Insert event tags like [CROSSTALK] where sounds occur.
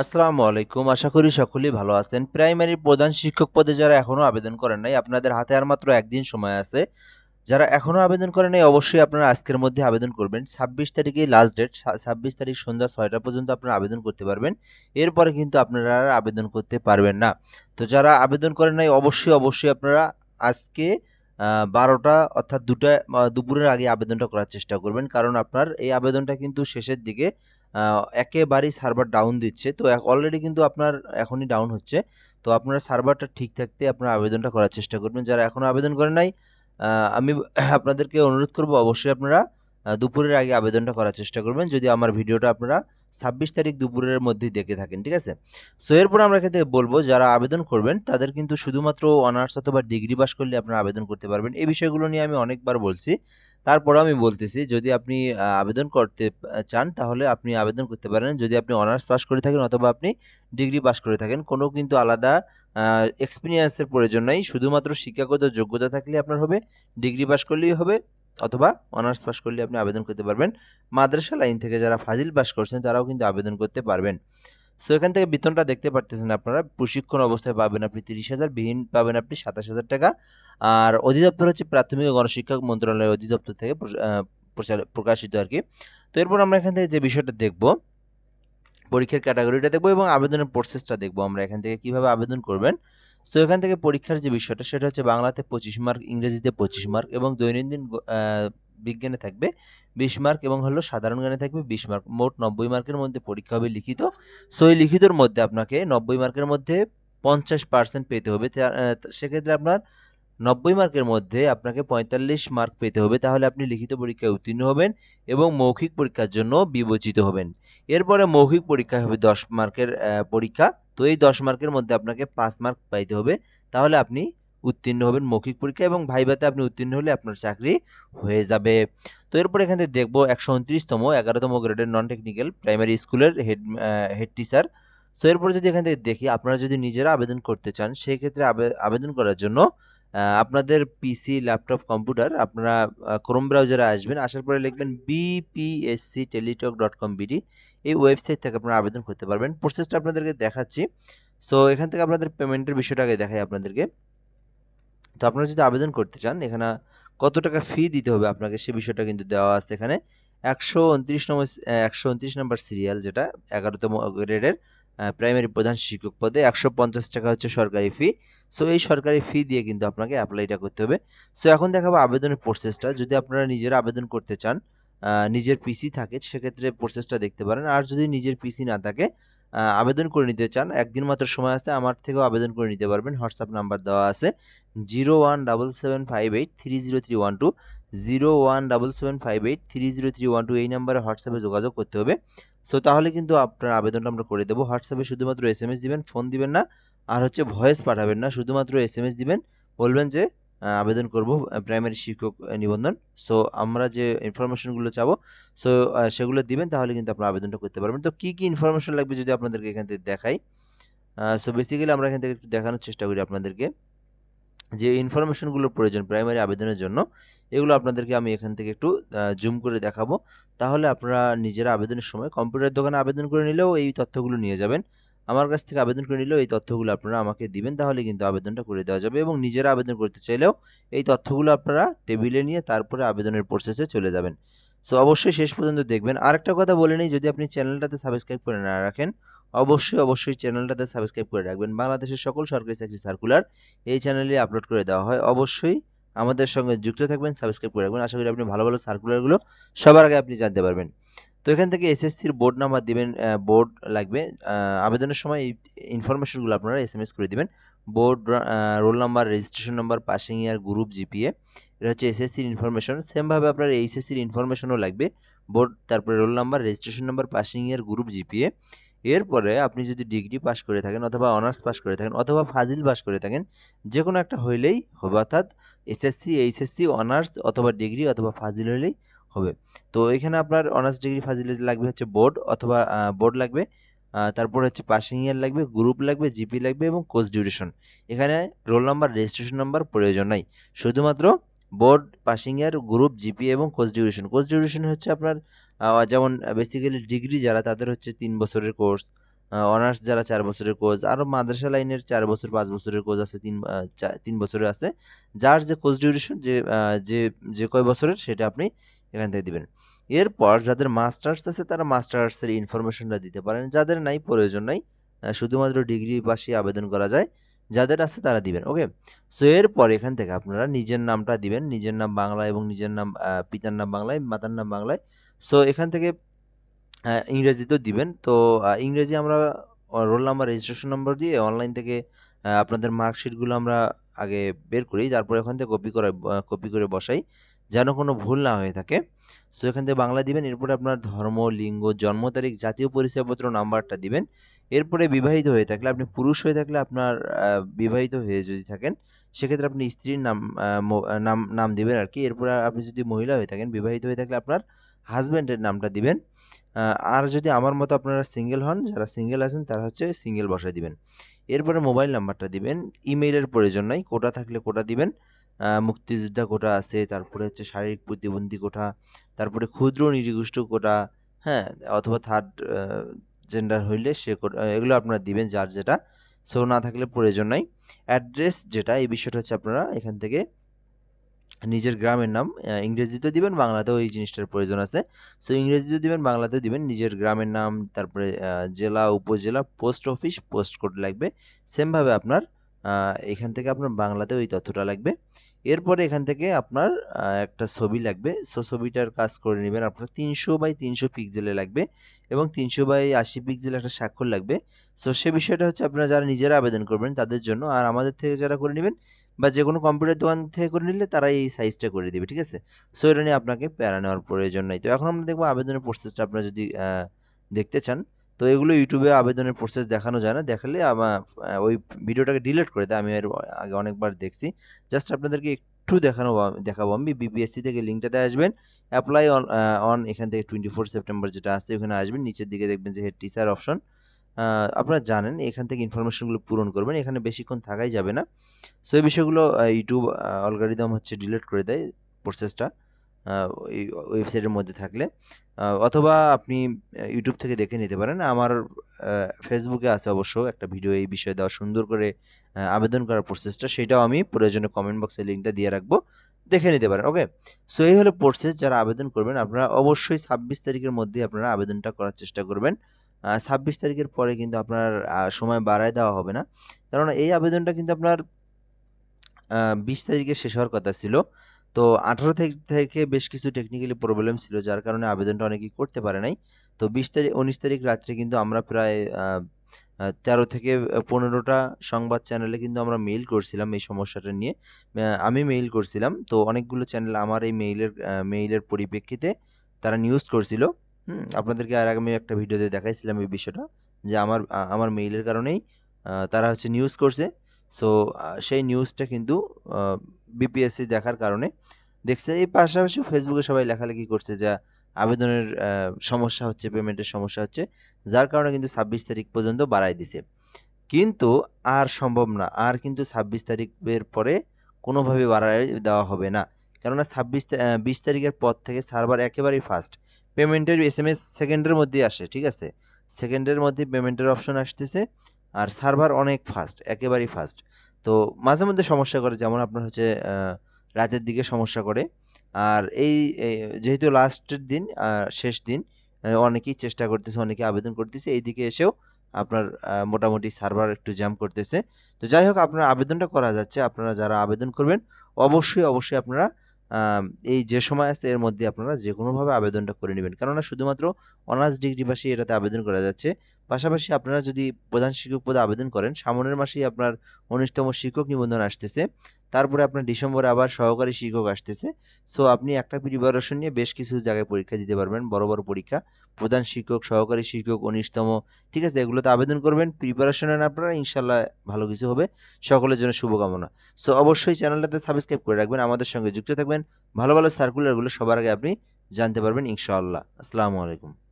আসসালামু আলাইকুম। আশা করি সকলেই ভালো আছেন। প্রাইমারি প্রধান শিক্ষক পদে যারা এখনও আবেদন করেন নাই, আপনাদের হাতে আর মাত্র একদিন সময় আছে। যারা এখনও আবেদন করেন নাই, অবশ্যই আপনারা আজকের মধ্যে আবেদন করবেন। ছাব্বিশ তারিখে লাস্ট ডেট ছাব্বিশ তারিখ সন্ধ্যা ছয়টা পর্যন্ত আপনারা আবেদন করতে পারবেন। এরপরে কিন্তু আপনারা আর আবেদন করতে পারবেন না। তো যারা আবেদন করেন নাই, অবশ্যই অবশ্যই আপনারা আজকে বারোটা অর্থাৎ দুটা দুপুরের আগে আবেদনটা করার চেষ্টা করবেন। কারণ আপনার এই আবেদনটা কিন্তু শেষের দিকে একেবারেই সার্ভার ডাউন দিচ্ছে। তো অলরেডি কিন্তু আপনার এখনই ডাউন হচ্ছে। তো আপনারা সার্ভারটা ঠিক থাকতে আপনারা আবেদনটা করার চেষ্টা করবেন। যারা এখনও আবেদন করেন নাই আমি [CLEARS THROAT] আপনাদেরকে অনুরোধ করব অবশ্যই আপনারা দুপুরের আগে আবেদনটা করার চেষ্টা করবেন। যদি আমার ভিডিওটা আপনারা ছাব্বিশ তারিখ দুপুরের মধ্যেই দেখে থাকেন, ঠিক আছে? সো এরপর আমরা থেকে বলব, যারা আবেদন করবেন, তাদের কিন্তু শুধুমাত্র অনার্স অথবা ডিগ্রি পাস করলে আপনারা আবেদন করতে পারবেন। এই বিষয়গুলো নিয়ে আমি অনেকবার বলছি। তারপরেও আমি বলতেছি, যদি আপনি আবেদন করতে চান, তাহলে আপনি আবেদন করতে পারেন। যদি আপনি অনার্স পাস করে থাকেন অথবা আপনি ডিগ্রি পাস করে থাকেন, কোনো কিন্তু আলাদা এক্সপিরিয়েন্সের প্রয়োজন নাই। শুধুমাত্র শিক্ষাগত যোগ্যতা থাকলে আপনার হবে, ডিগ্রি পাস করলেই হবে। অথবা অনার্স পাস করলে আপনি আবেদন করতে পারবেন। মাদ্রাসা লাইন থেকে যারা ফাজিল পাস করছেন, তারাও কিন্তু আবেদন করতে পারবেন। সো এখান থেকে বেতনটা দেখতে পারতেছেন আপনারা। প্রশিক্ষণ অবস্থায় পাবেন আপনি তিরিশ হাজার, বিহীন পাবেন আপনি সাতাশ হাজার টাকা। আর অধিদপ্তর হচ্ছে প্রাথমিক ও গণশিক্ষা মন্ত্রণালয়ের অধিদপ্তর থেকে প্রকাশিত আর কি তো এরপর আমরা এখান থেকে যে বিষয়টা দেখব, পরীক্ষার ক্যাটাগরিটা দেখব এবং আবেদনের প্রসেসটা দেখব। আমরা এখান থেকে কীভাবে আবেদন করবেন সো এখান থেকে পরীক্ষার যে বিষয়টা, সেটা হচ্ছে বাংলাতে পঁচিশ মার্ক ইংরেজিতে পঁচিশ মার্ক এবং দৈনন্দিন বিজ্ঞানে থাকবে বিশ মার্ক এবং হলো সাধারণ জ্ঞানে থাকবে বিশ মার্ক মোট নব্বই মার্কের মধ্যে পরীক্ষা হবে লিখিত। সো এই লিখিতর মধ্যে আপনাকে নব্বই মার্কের মধ্যে পঞ্চাশ পার্সেন্ট পেতে হবে। সেক্ষেত্রে আপনার নব্বই মার্কের মধ্যে আপনাকে পঁয়তাল্লিশ মার্ক পেতে হবে। তাহলে আপনি লিখিত পরীক্ষায় উত্তীর্ণ হবেন এবং মৌখিক পরীক্ষার জন্য বিবেচিত হবেন। এরপরে মৌখিক পরীক্ষা হবে দশ মার্কের পরীক্ষা। তো এই দশ মার্কের মধ্যে আপনাকে পাঁচ মার্ক পাইতে হবে। তাহলে আপনি উত্তীর্ণ হবেন মৌখিক পরীক্ষা এবং ভাইভাতে আপনি উত্তীর্ণ হলে আপনার চাকরি হয়ে যাবে। তো এরপর এখান থেকে দেখব একশো উনত্রিশতম, এগারোতম গ্রেডের নন টেকনিক্যাল প্রাইমারি স্কুলের হেড হেড টিচার সো এরপরে যদি এখান থেকে দেখি, আপনারা যদি নিজেরা আবেদন করতে চান সেই ক্ষেত্রে আবে- আবেদন করার জন্য আপনাদের পিসি ল্যাপটপ কম্পিউটার আপনারা ক্রোম ব্রাউজারে আসবেন, আসার পরে লিখবেন BPSC Teletalk dot com BD এই ওয়েবসাইট থেকে আপনারা আবেদন করতে পারবেন। প্রসেসটা আপনাদেরকে দেখাচ্ছি। সো এখান থেকে আপনাদের পেমেন্টের বিষয়টা আগে দেখাই আপনাদেরকে। তো আপনারা যদি আবেদন করতে চান, এখানে কত টাকা ফি দিতে হবে আপনাকে, সে বিষয়টা কিন্তু দেওয়া আছে এখানে। একশো উনত্রিশ নম্বর একশো উনত্রিশ নম্বর সিরিয়াল যেটা, এগারোতম গ্রেডের প্রাইমারি প্রধান শিক্ষক পদে একশো পঞ্চাশ টাকা হচ্ছে সরকারি ফি সো এই সরকারি ফি দিয়ে কিন্তু আপনাকে অ্যাপ্লাইটা করতে হবে। সো এখন দেখাবো আবেদনের প্রসেসটা যদি আপনারা নিজেরা আবেদন করতে চান নিজের পিসি থাকে, সেক্ষেত্রে প্রসেসটা দেখতে পারেন। আর যদি নিজের পিসি না থাকে আবেদন করে নিতে চান, একদিন মাত্র সময় আছে, আমার থেকেও আবেদন করে নিতে পারবেন। হোয়াটসঅ্যাপ নাম্বার দেওয়া আছে zero one double seven five eight three zero three one two zero one double seven five eight three zero three one two এই নাম্বারে হোয়াটসঅ্যাপে যোগাযোগ করতে হবে। সো তাহলে কিন্তু আপনার আবেদনটা আমরা করে দেবো। হোয়াটসঅ্যাপে শুধুমাত্র এস এম এস দিবেন ফোন দিবেন না। আর হচ্ছে ভয়েস পাঠাবেন না, শুধুমাত্র এস এম এস দিবেন। বলবেন যে আবেদন করব প্রাইমারি শিক্ষক নিবন্ধন। সো আমরা যে ইনফরমেশনগুলো চাবো সো সেগুলো দিবেন, তাহলে কিন্তু আপনারা আবেদনটা করতে পারবেন। তো কী কী ইনফরমেশন লাগবে যদি আপনাদেরকে এখান থেকে দেখাই? সো বেসিক্যালি আমরা এখান থেকে একটু দেখানোর চেষ্টা করি আপনাদেরকে। যে ইনফরমেশনগুলোর প্রয়োজন প্রাইমারি আবেদনের জন্য, এগুলো আপনাদেরকে আমি এখান থেকে একটু জুম করে দেখাবো। তাহলে আপনারা নিজেরা আবেদনের সময় কম্পিউটার দোকানে আবেদন করে নিলেও এই তথ্যগুলো নিয়ে যাবেন। আমার কাছ থেকে আবেদন করে নিলেও এই তথ্যগুলো আপনারা আমাকে দিবেন, তাহলে কিন্তু আবেদনটা করে দেওয়া যাবে এবং নিজেরা আবেদন করতে চাইলেও এই তথ্যগুলো আপনারা টেবিলে নিয়ে তারপরে আবেদনের প্রসেসে চলে যাবেন। সো অবশ্যই শেষ পর্যন্ত দেখবেন। আরেকটা কথা বলে নিই, যদি আপনি চ্যানেলটাতে সাবস্ক্রাইব করে না রাখেন, অবশ্যই অবশ্যই চ্যানেলটাতে সাবস্ক্রাইব করে রাখবেন। বাংলাদেশের সকল সরকারি চাকরি সার্কুলার এই চ্যানেলে আপলোড করে দেওয়া হয়। অবশ্যই আমাদের সঙ্গে যুক্ত থাকবেন, সাবস্ক্রাইব করে রাখবেন। আশা করি আপনি ভালো ভালো সার্কুলারগুলো সবার আগে আপনি জানতে পারবেন। তো এখান থেকে এসএসসির বোর্ড নাম্বার দিবেন বোর্ড লাগবে। আবেদনের সময় এই ইনফরমেশনগুলো আপনারা এস করে দিবেন। Board roll number, registration number, passing year, group, GPA, এটা হচ্ছে এসএসসির ইনফরমেশন। সেমভাবে আপনার এইচএসসির ইনফরমেশনও লাগবে। বোর্ড, তারপরে roll number, registration number, passing year, group, GPA. এরপরে আপনি যদি ডিগ্রি পাস করে থাকেন অথবা অনার্স পাস করে থাকেন অথবা ফাজিল পাস করে থাকেন যে কোনো একটা হইলেই হবে, অর্থাৎ এসএসসি, এইচএসসি, অনার্স অথবা ডিগ্রি অথবা ফাজিল হলেই হবে। তো এখানে আপনার অনার্স, ডিগ্রি, ফাজিল লাগবে হচ্ছে বোর্ড অথবা বোর্ড লাগবে। তারপর হচ্ছে পাসিং ইয়ার লাগবে গ্রুপ লাগবে জিপি লাগবে এবং কোর্স ডিউরেশন এখানে রোল নাম্বার রেজিস্ট্রেশন নাম্বার প্রয়োজন নাই। শুধুমাত্র board passing year group GP এবং কোর্স ডিউরেশন কোর্স ডিউরেশন হচ্ছে আপনার যেমন বেসিক্যালি ডিগ্রি যারা, তাদের হচ্ছে তিন বছরের কোর্স অনার্স যারা চার বছরের কোর্স আরও মাদ্রাসা লাইনের চার বছর, পাঁচ বছরের কোর্স আছে, তিন তিন বছরের আছে। যার যে কোর্স ডিউরেশন যে যে যে কয় বছরের, সেটা আপনি এখান থেকে দিবেন। এরপর যাদের মাস্টার্স আছে, তারা মাস্টার্সের ইনফরমেশনটা দিতে পারেন। যাদের নাই, প্রয়োজন নাই শুধুমাত্র ডিগ্রি পাশে আবেদন করা যায়। যাদের আছে, তারা দিবেন ওকে সো এরপর এখান থেকে আপনারা নিজের নামটা দিবেন। নিজের নাম বাংলা এবং নিজের নাম পিতার নাম বাংলায়, মাতার নাম বাংলায়। সো এখান থেকে ইংরেজিতেও দিবেন। তো ইংরেজি আমরা রোল নাম্বার রেজিস্ট্রেশন নম্বর দিয়ে অনলাইন থেকে আপনাদের মার্কশিটগুলো আমরা আগে বের করি। তারপর এখান থেকে কপি করে কপি করে বসাই। যেন কোনো ভুল না হয়ে থাকে। সো এখান থেকে বাংলা দিবেন, এরপরে আপনার ধর্ম, লিঙ্গ, জন্ম তারিখ, জাতীয় পরিচয়পত্র, নাম্বারটা দিবেন। এরপরে বিবাহিত হয়ে থাকলে, আপনি পুরুষ হয়ে থাকলে আপনার বিবাহিত হয়ে যদি থাকেন, সেক্ষেত্রে আপনি স্ত্রীর নাম নাম নাম দিবেন আর কি। এরপরে আপনি যদি মহিলা হয়ে থাকেন, বিবাহিত হয়ে থাকলে আপনার হাজব্যান্ডের নামটা দিবেন। আর যদি আমার মতো আপনারা সিঙ্গেল হন, যারা সিঙ্গেল আছেন, তারা হচ্ছে সিঙ্গেল বসায় দিবেন। এরপরে মোবাইল নাম্বারটা দিবেন। ইমেইলের প্রয়োজন নাই, কোটা থাকলে কোটা দিবেন। মুক্তিযোদ্ধা কোটা আছে, তারপরে হচ্ছে শারীরিক প্রতিবন্ধী কোটা, তারপরে ক্ষুদ্র নিরীগোষ্ঠ কোটা হ্যাঁ অথবা থার্ড জেন্ডার হইলে সে এগুলো আপনারা দিবেন যার যেটা। সো না থাকলে প্রয়োজন নাই। অ্যাড্রেস যেটা, এই বিষয়টা হচ্ছে আপনারা এখান থেকে নিজের গ্রামের নাম ইংরেজিতেও দিবেন, বাংলাতেও এই জিনিসটার প্রয়োজন আছে। সো ইংরেজিতেও দিবেন, বাংলাতেও দিবেন, নিজের গ্রামের নাম, তারপরে জেলা, উপজেলা, পোস্ট অফিস, পোস্ট কোড লাগবে। সেমভাবে আপনার এখান থেকে আপনার বাংলাতেও ওই তথ্যটা লাগবে। এরপরে এখান থেকে আপনার একটা ছবি লাগবে। সো, ছবিটার কাজ করে নেবেন আপনার তিনশো বাই তিনশো পিক্সেলে লাগবে এবং তিনশো বাই আশি পিক্সেলে একটা স্বাক্ষর লাগবে। সো, সে বিষয়টা হচ্ছে আপনারা যারা নিজেরা আবেদন করবেন তাদের জন্য আর আমাদের থেকে যারা করে নেবেন বা যে কোনো কম্পিউটার দোকান থেকে করে নিলে তারা এই সাইজটা করে দিবে, ঠিক আছে? সো, এটা নিয়ে আপনাকে প্যারা নেওয়ার প্রয়োজন নাই। তো এখন আমরা দেখব আবেদনের প্রসেসটা আপনারা যদি দেখতে চান তো এগুলো ইউটিউবে আবেদনের প্রসেস দেখানো যায় না। দেখালে আমার ওই ভিডিওটাকে ডিলিট করে দেয়। আমি এর আগে অনেকবার দেখছি। জাস্ট আপনাদেরকে একটু দেখানো দেখাবো আমি। বিবিএসসি থেকে লিঙ্কটাতে আসবেন। অ্যাপ্লাই অন অন এখান থেকে টোয়েন্টি ফোর সেপ্টেম্বর যেটা আছে, ওখানে আসবেন। নিচের দিকে দেখবেন যে হেড টিচার অপশন আপনারা জানেন, এখান থেকে ইনফরমেশনগুলো পূরণ করবেন। এখানে বেশিক্ষণ থাকাই যাবে না। সো এই বিষয়গুলো ইউটিউব অলগারিদম হচ্ছে ডিলিট করে দেয় প্রসেসটা এই ওয়েবসাইটের মধ্যে থাকলে। অথবা আপনি ইউটিউব থেকে দেখে নিতে পারেন। আমার ফেসবুকে আছে অবশ্য একটা ভিডিও এই বিষয়ে দেওয়া, সুন্দর করে আবেদন করার প্রসেসটা সেটাও আমি প্রয়োজনে কমেন্ট বক্সে লিঙ্কটা দিয়ে রাখব। দেখে নিতে পারেন ওকে সো এই হলো প্রসেস যারা আবেদন করবেন, আপনারা অবশ্যই ছাব্বিশ তারিখের মধ্যে আপনারা আবেদনটা করার চেষ্টা করবেন। ছাব্বিশ তারিখের পরে কিন্তু আপনার সময় বাড়ায় দেওয়া হবে না। কারণ এই আবেদনটা কিন্তু আপনার বিশ তারিখে শেষ হওয়ার কথা ছিল। তো আঠারো থেকে বেশ কিছু টেকনিক্যালি প্রবলেম ছিল, যার কারণে আবেদনটা অনেকেই করতে পারে নাই। তো বিশ তারিখ উনিশ তারিখ রাত্রে কিন্তু আমরা প্রায় তেরো থেকে পনেরোটা সংবাদ চ্যানেলে কিন্তু আমরা মেইল করছিলাম এই সমস্যাটা নিয়ে। আমি মেইল করছিলাম, তো অনেকগুলো চ্যানেল আমার এই মেইলের মেইলের পরিপ্রেক্ষিতে তারা নিউজ করছিল। আপনাদেরকে আর আগে আমি একটা ভিডিওতে দেখাইছিলাম এই বিষয়টা, যে আমার আমার মেইলের কারণেই তারা হচ্ছে নিউজ করছে। সো সেই নিউজটা কিন্তু বিপিএসসি দেখার কারণে। দেখছে এই পাশাপাশি ফেসবুকে সবাই লেখালেখি করছে যা, আবেদনের সমস্যা হচ্ছে পেমেন্টের সমস্যা হচ্ছে, যার কারণে কিন্তু ছাব্বিশ তারিখ পর্যন্ত বাড়াই দিছে। কিন্তু আর সম্ভব না, আর কিন্তু ছাব্বিশ তারিখের পরে কোনোভাবে বাড়াই দেওয়া হবে না। কেননা ছাব্বিশ বিশ তারিখের পর থেকে সার্ভার একেবারেই ফাস্ট পেমেন্টের এস এম এস সেকেন্ডের মধ্যেই আসে, ঠিক আছে? সেকেন্ডের মধ্যে পেমেন্টের অপশন আসতেছে, আর সার্ভার অনেক ফাস্ট একেবারেই ফাস্ট তো মাঝে মধ্যে সমস্যা করে, যেমন আপনার হচ্ছে রাতের দিকে সমস্যা করে। আর এই যেহেতু লাস্টের দিন শেষ দিন অনেকেই চেষ্টা করতেছে, অনেকে আবেদন করতেছে। এই দিকে এসেও আপনার মোটামুটি সার্ভার একটু জ্যাম করতেছে। তো যাই হোক, আপনার আবেদনটা করা যাচ্ছে। আপনারা যারা আবেদন করবেন, অবশ্যই অবশ্যই আপনারা এই যে সময় আছে, এর মধ্যে আপনারা যে কোনোভাবে আবেদনটা করে নেবেন। কেননা শুধুমাত্র অনার্স ডিগ্রি এটাতে আবেদন করা যাচ্ছে। পাশাপাশি আপনারা যদি প্রধান শিক্ষক পদে আবেদন করেন, সামনের মাসেই আপনার উনিশতম শিক্ষক নিবন্ধন আসতেছে। তারপরে আপনার ডিসেম্বরে আবার সহকারী শিক্ষক আসতেছে। সো আপনি একটা প্রিপারেশন নিয়ে বেশ কিছু জায়গায় পরীক্ষা দিতে পারবেন, বড় বড় পরীক্ষা। প্রধান শিক্ষক, সহকারী শিক্ষক, উনিশতম, ঠিক আছে, এগুলোতে আবেদন করবেন। প্রিপারেশন নেন আপনারা ইনশাল্লাহ ভালো কিছু হবে। সকলের জন্য শুভকামনা। সো অবশ্যই চ্যানেলটাতে সাবস্ক্রাইব করে রাখবেন, আমাদের সঙ্গে যুক্ত থাকবেন। ভালো ভালো সার্কুলারগুলো সবার আগে আপনি জানতে পারবেন, ইনশাআল্লাহ। আসসালামু আলাইকুম।